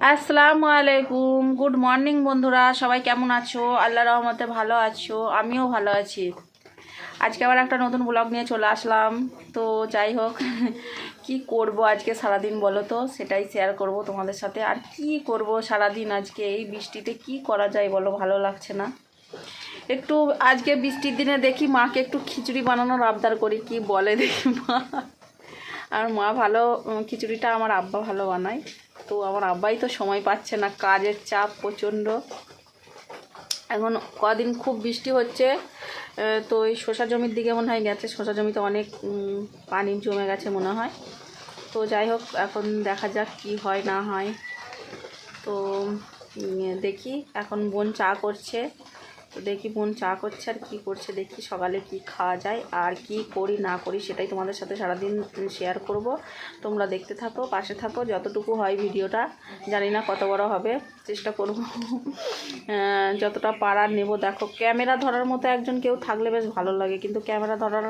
আসসালামু আলাইকুম। Good morning বন্ধুরা। সবাই কেমন আছো? আল্লাহ রহমতে ভালো আছো। আমিও ভালো আছি। আজকে আবার একটা নতুন ব্লগ নিয়ে চলে আসলাম। তো যাই হোক, কি করব আজকে সারাদিন বলো তো? সেটাই শেয়ার করব তোমাদের সাথে। আর কি করব সারাদিন আজকে? এই বৃষ্টিতে কি করা যায় বলো? ভালো লাগছে না। একটু আজকে বৃষ্টির দিনে দেখি মাকে একটু খিচুড়ি বানানোর আবদার করি। কি বলে দেখি মা? আর মা ভালো খিচুড়িটা আমার আব্বা ভালো বানায়। তো আমার আব্বাই তো সময় পাচ্ছে না, কাজের চাপ প্রচণ্ড। এখন কদিন খুব বৃষ্টি হচ্ছে তো এই শসা জমির দিকে মনে হয় গেছে, শসা জমিতে অনেক পানি জমে গেছে মনে হয়। তো যাই হোক, এখন দেখা যাক কি হয় না হয়। তো দেখি, এখন বোন চা করছে। তো দেখি বোন চা করছে আর কী করছে, দেখি সকালে কি খাওয়া যায় আর কি করি না করি সেটাই তোমাদের সাথে সারাদিন শেয়ার করব। তোমরা দেখতে থাকো, পাশে থাকো, যতটুকু হয় ভিডিওটা। জানি না কত বড় হবে, চেষ্টা করব। যতটা পারার নেব। দেখো, ক্যামেরা ধরার মতো একজন কেউ থাকলে বেশ ভালো লাগে, কিন্তু ক্যামেরা ধরার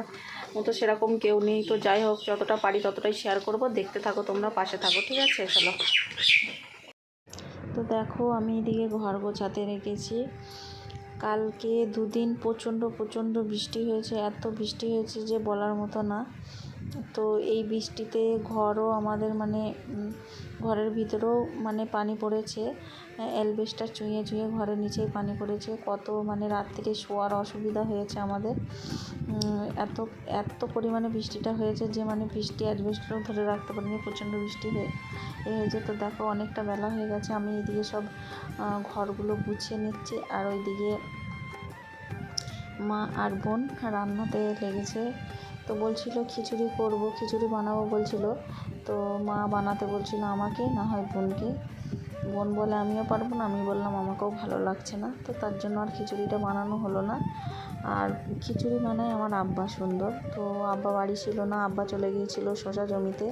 মতো সেরকম কেউ নেই। তো যাই হোক, যতটা পারি ততটাই শেয়ার করব। দেখতে থাকো তোমরা, পাশে থাকো, ঠিক আছে? চলো। তো দেখো, আমি এদিকে ঘর গোছাতে রেখেছি। কালকে দুদিন প্রচণ্ড প্রচণ্ড বৃষ্টি হয়েছে। এত বৃষ্টি হয়েছে যে বলার মতো না। তো এই বৃষ্টিতে ঘরও আমাদের মানে ঘরের ভিতরেও মানে পানি পড়েছে। অ্যালবেস্টার চুঁয়ে চুঁয়ে ঘরের নিচেই পানি পড়েছে। কত মানে রাত্রিরে শোয়ার অসুবিধা হয়েছে আমাদের। এত এত পরিমাণে বৃষ্টিটা হয়েছে যে মানে বৃষ্টি অ্যালবেস্টারও ধরে রাখতে পারিনি, প্রচণ্ড বৃষ্টি হয়ে, এ হয়েছে। তো দেখো অনেকটা বেলা হয়ে গেছে, আমি এদিকে সব ঘরগুলো গুছিয়ে নিচ্ছি আর ওইদিকে মা আর বোন রান্নাতে লেগেছে। তো বলছিল, খিচুড়ি করব, খিচুড়ি বানাবো বলছিল। তো মা বানাতে বলছিল আমাকে, না হয় বোনকে। বোন বলে, আমিও পারব না। আমি বললাম, আমাকেও ভালো লাগছে না। তো তার জন্য আর খিচুড়িটা বানানো হলো না। আর খিচুড়ি বানায় আমার আব্বা সুন্দর। তো আব্বা বাড়ি ছিল না, আব্বা চলে গিয়েছিল শশা জমিতে।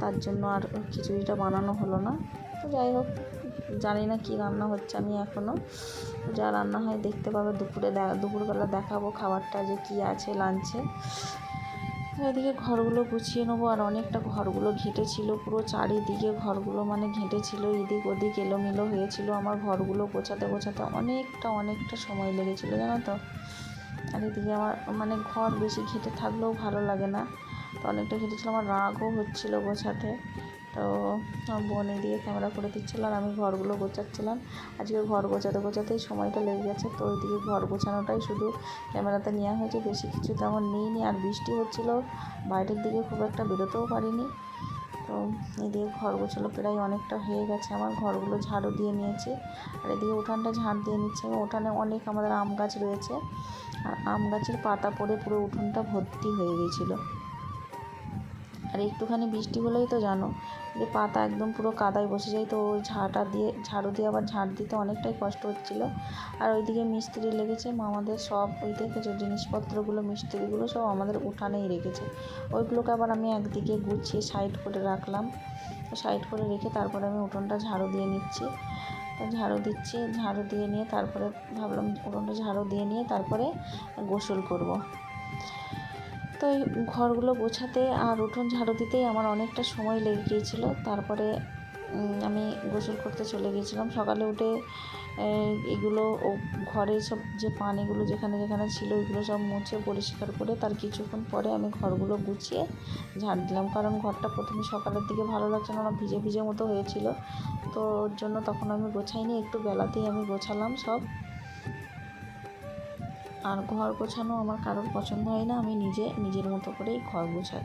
তার জন্য আর খিচুড়িটা বানানো হলো না। তো যাই হোক, জানি না কী রান্না হচ্ছে আমি এখনও যা রান্না হয় দেখতে পাবে। দুপুরে দুপুরবেলা দেখাবো খাবারটা যে কী আছে, লাঞ্চে। এদিকে ঘরগুলো গুছিয়ে নেব, আর অনেকটা ঘরগুলো ঘেঁটেছিল, পুরো চারিদিকে ঘরগুলো মানে ঘেঁটেছিল, এদিক ওদিক এলোমেলো হয়েছিল, আমার ঘরগুলো গোছাতে গোছাতে অনেকটা অনেকটা সময় লেগেছিলো, জানো তো? আর এদিকে আমার মানে ঘর বেশি ঘেঁটে থাকলেও ভালো লাগে না, তো অনেকটা ঘেঁটেছিল, আমার রাগও হচ্ছিল গোছাতে। তো বোন এদিকে ক্যামেরা করে দিচ্ছিল আর আমি ঘরগুলো গোছাচ্ছিলাম। আজকে ঘর গোছাতে গোছাতেই সময়টা লেগে গেছে, তো ওইদিকে ঘর গোছানোটাই শুধু ক্যামেরাতে নেওয়া হয়েছে, বেশি কিছু তেমন নিইনি আর বৃষ্টি হচ্ছিল বাইরের দিকে খুব একটা বেরোতেও পারিনি। তো এদিকে ঘর গোছালো প্রায় অনেকটা হয়ে গেছে আমার, ঘরগুলো ঝাড়ু দিয়ে নিয়েছি আর এদিকে উঠানটা ঝাড় দিয়ে নিচ্ছে। এবং উঠানে অনেক আমাদের আম গাছ রয়েছে, আর আম গাছের পাতা পড়ে পুরো উঠোনটা ভর্তি হয়ে গিয়েছিল আর একটুখানি বৃষ্টি হলেই তো জানো, যে পাতা একদম পুরো কাদায় বসে যায়, তো ঝাঁটা দিয়ে, ঝাড়ু দিয়ে আবার ঝাঁট দিতে অনেকটাই কষ্ট হচ্ছিল। আর ওইদিকে মিস্ত্রি লেগেছে মামাদের সব, ওই দেখেছ জিনিসপত্রগুলো, মিস্ত্রিগুলো সব আমাদের উঠানেই রেখেছে। ওইগুলোকে আবার আমি একদিকে গুছিয়ে সাইড করে রাখলাম। সাইড করে রেখে তারপরে আমি উঠোনটা ঝাড়ু দিয়ে নিচ্ছি। ঝাড়ু দিচ্ছি, ঝাড়ু দিয়ে নিয়ে তারপরে ভাবলাম উঠোনটা ঝাড়ু দিয়ে নিয়ে তারপরে গোসল করব। তো এই ঘরগুলো গোছাতে আর উঠোন ঝাড়ু দিতেই আমার অনেকটা সময় লেগে গিয়েছিল। তারপরে আমি গোসল করতে চলে গিয়েছিলাম। সকালে উঠে এগুলো ও ঘরে সব যে পানিগুলো যেখানে যেখানে ছিল, ওইগুলো সব মুছে পরিষ্কার করে তার কিছুক্ষণ পরে আমি ঘরগুলো গুছিয়ে ঝাড় দিলাম। কারণ ঘরটা প্রথমে সকালের দিকে ভালো লাগছে না ভিজে ভিজে মতো হয়েছিল। তো ওর জন্য তখন আমি গোছাইনি, একটু বেলাতেই আমি গোছালাম সব। আর ঘর গোছানো আমার কারোর পছন্দ হয় না, আমি নিজে নিজের মতো করেই ঘর গোছাই।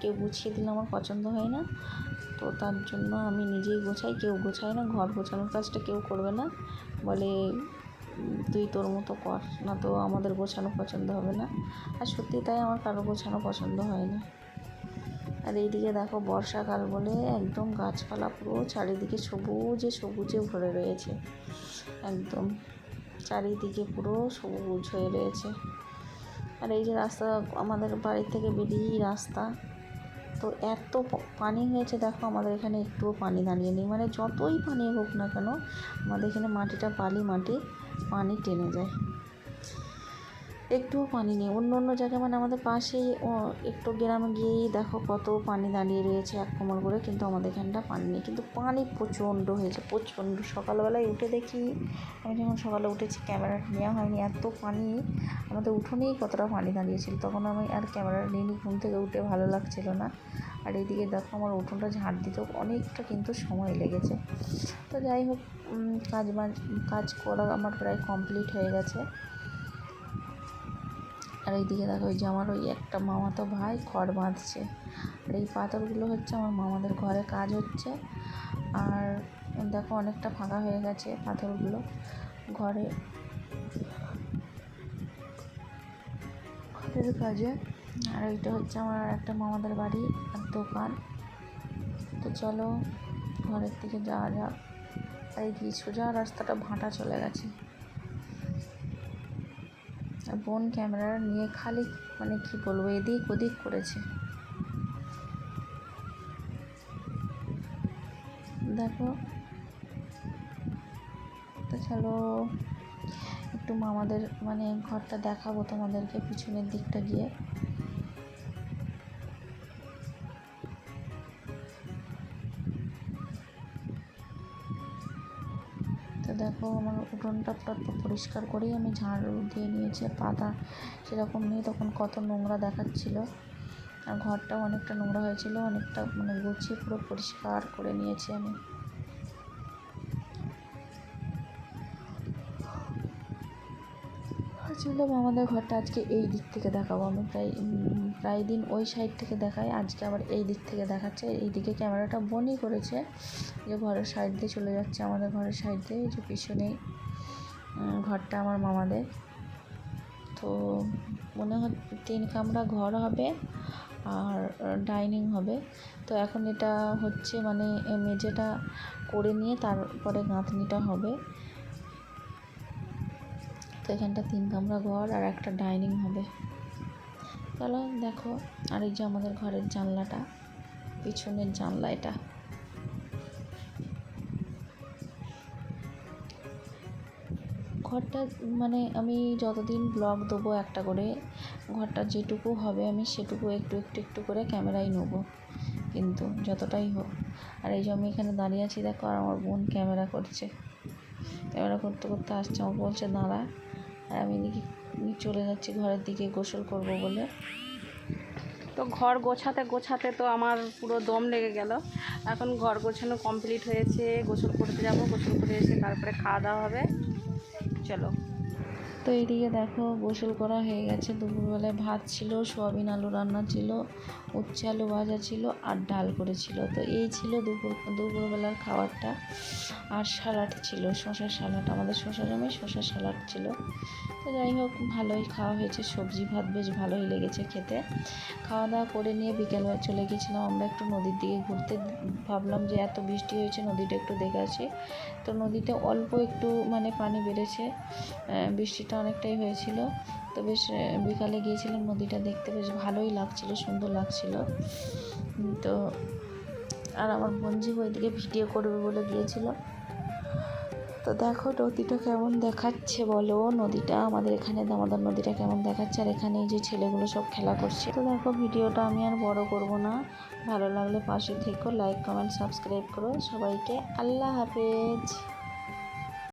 কেউ গুছিয়ে দিলে আমার পছন্দ হয় না, তো তার জন্য আমি নিজেই গোছাই। কেউ গোছায় না, ঘর গোছানোর কাজটা কেউ করবে না। বলে, তুই তোর মতো কর, না তো আমাদের গোছানো পছন্দ হবে না। আর সত্যি তাই আমার কারও গোছানো পছন্দ হয় না। আর এইদিকে দেখো বর্ষাকাল বলে একদম গাছপালা পুরো চারিদিকে সবুজে সবুজে ভরে রয়েছে। একদম। চারিদিকে পুরো সবুজ হয়ে রয়েছে। আর এই যে রাস্তা আমাদের বাড়ি থেকে বেরিয়েই রাস্তা। তো এত পানি হয়েছে, দেখো আমাদের এখানে একটুও পানি দাঁড়িয়ে নেই। মানে যতই পানি হোক না কেন, আমাদের এখানে মাটিটা বালি মাটি, পানি টেনে যায়। একটুও পানি নেই। অন্য অন্য জায়গায় মানে আমাদের পাশেই একটু গ্রামে গিয়েই দেখো কত পানি দাঁড়িয়ে রয়েছে এক কোমর করে, কিন্তু আমাদের এখানটা পানি নেই। কিন্তু পানি প্রচণ্ড হয়েছে, প্রচণ্ড। সকালবেলায় উঠে দেখি, আমি যখন সকালে উঠেছি, ক্যামেরা নেওয়া হয়নি, এত পানি, আমাদের উঠোনেই কতটা পানি দাঁড়িয়েছিল। তখন আমি আর ক্যামেরা নিইনি, ঘুম থেকে উঠে ভালো লাগছিল না। আর এইদিকে দেখো আমার উঠোনটা ঝাড় দিতেও অনেকটা কিন্তু সময় লেগেছে। তো যাই হোক কাজ বাজ, কাজ করা আমার প্রায় কমপ্লিট হয়ে গেছে। আর এইদিকে দেখো ওই যে আমার ওই একটা মামাতো ভাই খড় বাঁধছে। আর এই পাথরগুলো হচ্ছে আমার মামাদের ঘরে কাজ হচ্ছে। আর দেখো, অনেকটা ফাঁকা হয়ে গেছে পাথরগুলো ঘরে। ঘরের কাজে। আর এইটা হচ্ছে আমার একটা মামাদের বাড়ি আর দোকান। তো চলো, ঘরের দিকে যাওয়া যাক। আর এই সোজা রাস্তাটা, ভাঁটা চলে গেছে। বোন ক্যামেরা নিয়ে খালি মানে কি বলব, এদিক ওদিক করেছে। দেখো। চলো, একটু মামাদের মানে ঘরটা দেখাবো তোমাদেরকে, পিছনের দিকটা গিয়ে। দেখো আমার উঠোনটা পুরো পরিষ্কার করেই আমি ঝাড়ু দিয়ে নিয়েছি পাতা সেরকম নেই, তখন কত নোংরা দেখাচ্ছিল। আর ঘরটাও অনেকটা নোংরা হয়েছিল, অনেকটা মানে গুছিয়ে পুরো পরিষ্কার করে নিয়েছি আমি। চলো আমাদের ঘরটা আজকে এই দিক থেকে দেখাবো। আমি প্রায় প্রায় দিন ওই সাইড থেকে দেখাই, আজকে আবার এই দিক থেকে দেখাচ্ছে। এই দিকে ক্যামেরাটা বনই করেছে, যে ঘরের সাইড দিয়ে চলে যাচ্ছে আমাদের ঘরের সাইড দিয়ে যে পিছনেই ঘরটা আমার মামাদের। তো মনে হয় তিন কামরা ঘর হবে আর ডাইনিং হবে। তো এখন এটা হচ্ছে মানে মেঝেটা করে নিয়ে তারপরে গাঁথনিটা হবে। তো এখানটা তিন কামরা ঘর আর একটা ডাইনিং হবে। চলো দেখো আর এই যে আমাদের ঘরের জানলাটা, পিছনের জানলা এটা। ঘরটা মানে আমি যতদিন ব্লগ দেবো একটা করে, ঘরটা যেটুকু হবে আমি সেটুকু একটু একটু একটু করে ক্যামেরায় নেব, কিন্তু যতটাই হোক। আর এই যে আমি এখানে দাঁড়িয়ে আছি, দেখো আর আমার বোন ক্যামেরা করছে। ক্যামেরা করতে করতে আসছে আমাকে বলছে, দাঁড়া। আর আমি দেখি চলে যাচ্ছি ঘরের দিকে গোসল করব বলে। তো ঘর গোছাতে গোছাতে তো আমার পুরো দম লেগে গেল। এখন ঘর গোছানো কমপ্লিট হয়েছে, গোসল করতে যাব, গোসল করে এসে তারপরে খাওয়া দাওয়া হবে। চলো। তো এদিকে দেখো গোসল করা হয়ে গেছে। দুপুরবেলায় ভাত ছিল সোয়াবিন আলু রান্না ছিল উচ্ছে আলু ভাজা ছিল আর ডাল করেছিল। তো এই ছিল দুপুর দুপুরবেলার খাবারটা। আর স্যালাড ছিল শশার স্যালাড আমাদের শশা জমে শশার স্যালাড ছিল। তো যাই হোক ভালোই খাওয়া হয়েছে। সবজি ভাত বেশ ভালোই লেগেছে খেতে। খাওয়া দাওয়া করে নিয়ে বিকেল হয়ে চলে গেছিলাম। আমরা একটু নদীর দিকে ঘুরতে ভাবলাম যে এত বৃষ্টি হয়েছে নদীটা একটু দেখে তো নদীতে অল্প একটু মানে পানি বেড়েছে। আহ, বৃষ্টিটা অনেকটাই হয়েছিল। তো বেশ বিকালে গিয়েছিলাম নদীটা দেখতে বেশ ভালোই লাগছিল, সুন্দর লাগছিল। তো আর আমার বঞ্জি ওইদিকে ভিডিও করবে বলে গিয়েছিল। তো দেখো নদীটা কেমন দেখাচ্ছে বলো? নদীটা, আমাদের এখানে দামোদর নদীটা কেমন দেখাচ্ছে? আর এখানে এই যে ছেলেগুলো সব খেলা করছে। তো দেখো ভিডিওটা আমি আর বড় করব না। ভালো লাগলে পাশে থেকো লাইক কমেন্ট সাবস্ক্রাইব করো। সবাইকে আল্লাহ হাফেজ।